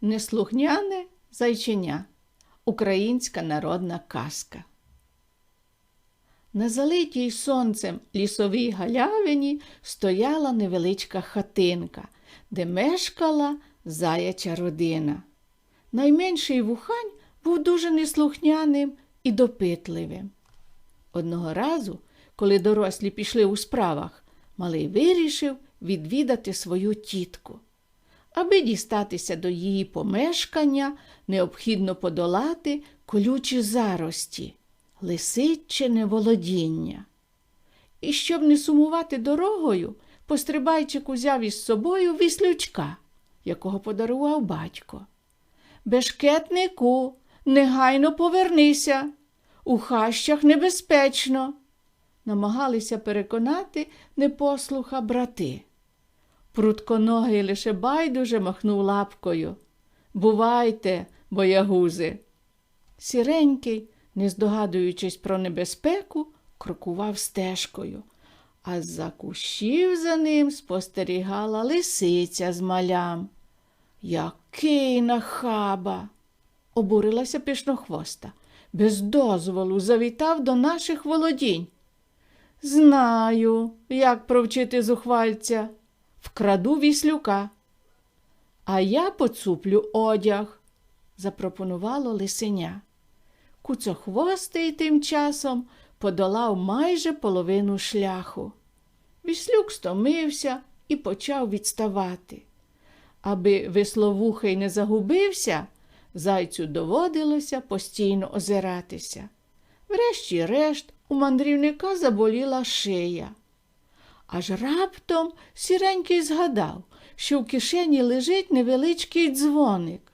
Неслухняне зайченя. Українська народна казка. На залитій сонцем лісовій галявині стояла невеличка хатинка, де мешкала заяча родина. Найменший вухань був дуже неслухняним і допитливим. Одного разу, коли дорослі пішли у справах, малий вирішив відвідати свою тітку. Аби дістатися до її помешкання, необхідно подолати колючі зарості, лисичине володіння. І щоб не сумувати дорогою, пострибайчик узяв із собою віслючка, якого подарував батько. Бешкетнику, негайно повернися, у хащах небезпечно, намагалися переконати непослуха брати. Прутконогий лише байдуже махнув лапкою. Бувайте, боягузи. Сіренький, не здогадуючись про небезпеку, крокував стежкою, а з-за кущів за ним спостерігала лисиця з малям. Який нахаба! обурилася пішнохвоста. Без дозволу завітав до наших володінь. Знаю, як провчити зухвальця. Вкраду віслюка. А я поцуплю одяг, запропонувало лисеня. Куцохвостий тим часом подолав майже половину шляху. Віслюк стомився і почав відставати. Аби весловухий не загубився, зайцю доводилося постійно озиратися. Врешті-решт у мандрівника заболіла шия. Аж раптом сіренький згадав, що в кишені лежить невеличкий дзвоник.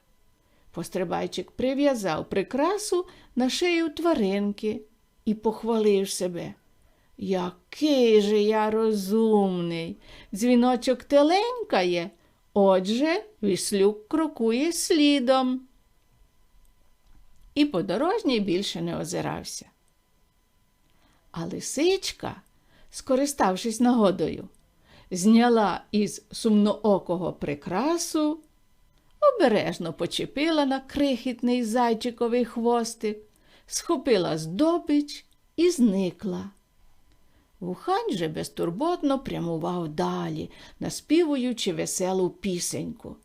Пострибайчик прив'язав прикрасу на шию тваринки і похвалив себе. Який же я розумний, дзвіночок теленькає, отже, віслюк крокує слідом. І подорожній більше не озирався. А лисичка скориставшись нагодою, зняла із сумноокого прикрасу, обережно почепила на крихітний зайчиковий хвостик, схопила здобич і зникла. Вухань же безтурботно прямував далі, наспівуючи веселу пісеньку.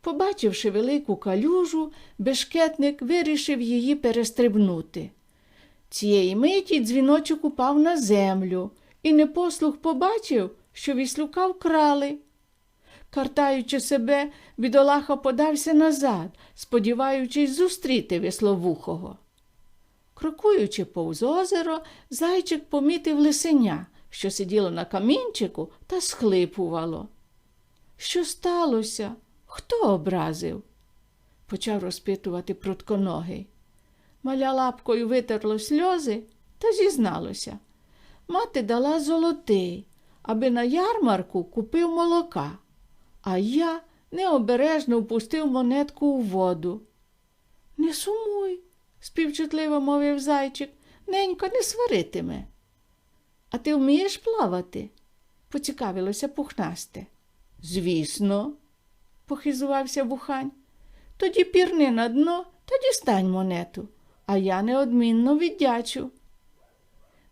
Побачивши велику калюжу, бешкетник вирішив її перестрибнути. Цієї миті дзвіночок упав на землю і непослух побачив, що віслюка вкрали. Картаючи себе, бідолаха подався назад, сподіваючись зустріти весловухого. Крокуючи повз озеро, зайчик помітив лисеня, що сиділо на камінчику та схлипувало. Що сталося? Хто образив? почав розпитувати прутконогий. Маля лапкою витерло сльози та зізналося. Мати дала золотий, аби на ярмарку купив молока, а я необережно впустив монетку у воду. Не сумуй, співчутливо мовив зайчик, ненько не сваритиме. А ти вмієш плавати? поцікавилося пухнасте. Звісно, похизувався вухань. Тоді пірни на дно та дістань монету, а я неодмінно віддячу.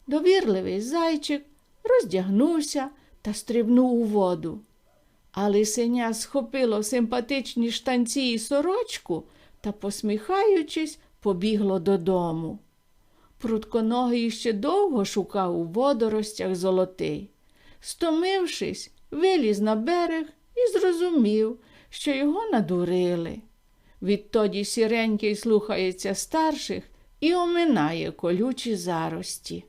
Довірливий зайчик роздягнувся та стрибнув у воду. А лисеня схопило симпатичні штанці і сорочку та, посміхаючись, побігло додому. Прутконогий ще довго шукав у водоростях золотий. Стомившись, виліз на берег і зрозумів, що його надурили. Відтоді сіренький слухається старших і оминає колючі зарості.